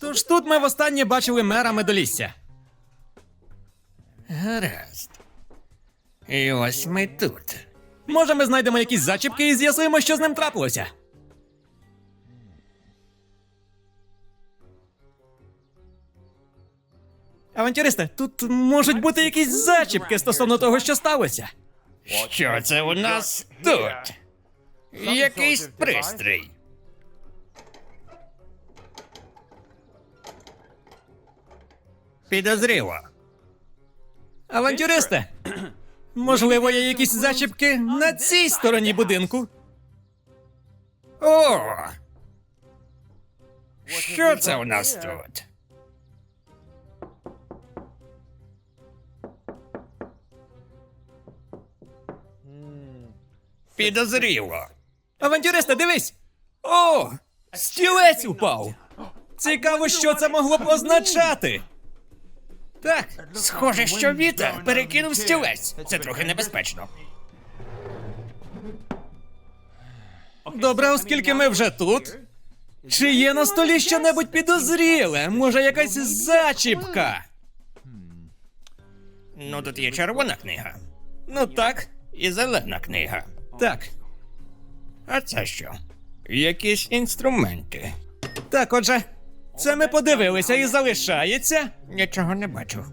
Тож тут ми востаннє бачили мера Медолісся. Гаразд. І ось ми тут. Може, ми знайдемо якісь зачіпки і з'ясуємо, що з ним трапилося. Авантюристи, тут можуть бути якісь зачіпки стосовно того, що сталося. Що це у нас тут? Якийсь пристрій. Підозріло. Авантюристи! Можливо, є якісь зачіпки на цій стороні будинку. О! Що це у нас тут? Підозріло. Авантюристи, дивись! О! Стілець упав! Цікаво, що це могло б означати. Так, схоже, що вітер перекинув стілець. Це трохи небезпечно. Добре, оскільки ми вже тут. Чи є на столі щонебудь підозріле? Може, якась зачіпка? Ну, тут є червона книга Ну так, і зелена книга. так. А це що? Якісь інструменти. Так, отже, це ми подивилися і залишається. Нічого не бачу.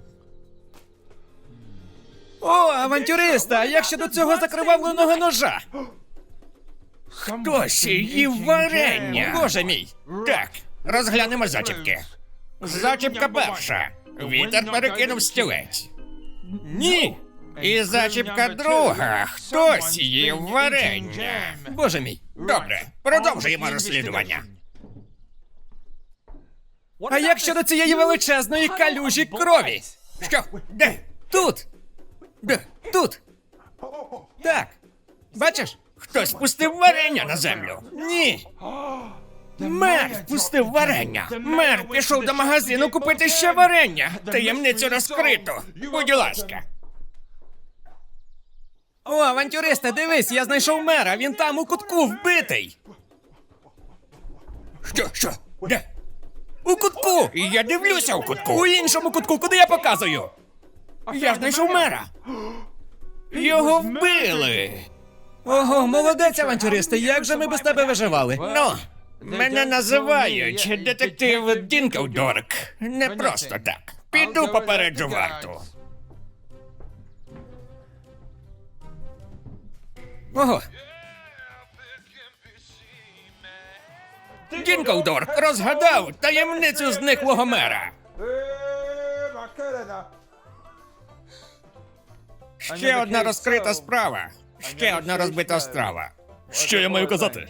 О, авантюриста, як щодо цього закривавленого ножа? Хтось їв варення. Боже мій! Так, розглянемо зачіпки. Зачіпка перша. Вітер перекинув стілець. Ні! І зачіпка друга. Хтось їв варення. Боже мій! Добре, продовжуємо розслідування. А як щодо цієї величезної калюжі крові? Що? Де? Тут! Де? Тут! Так! Бачиш? Хтось пустив варення на землю. Ні! Мер впустив варення. Мер пішов до магазину купити ще варення. Таємницю розкрито. Будь ласка. О, авантюристи, дивись, я знайшов мера, він там у кутку вбитий! Що, що? Де? У кутку! Я дивлюся у кутку. У іншому кутку, куди я показую? Я знайшов мера. Його вбили. Ого, молодець, авантюристи, як же ми без тебе виживали? Ну, мене називають детектив Дінковдорк. Не просто так. Піду попереджу варту. Ого, Дінковдорк розгадав таємницю зниклого мера. Ще одна розкрита справа. Ще одна розбита страва. що я маю казати?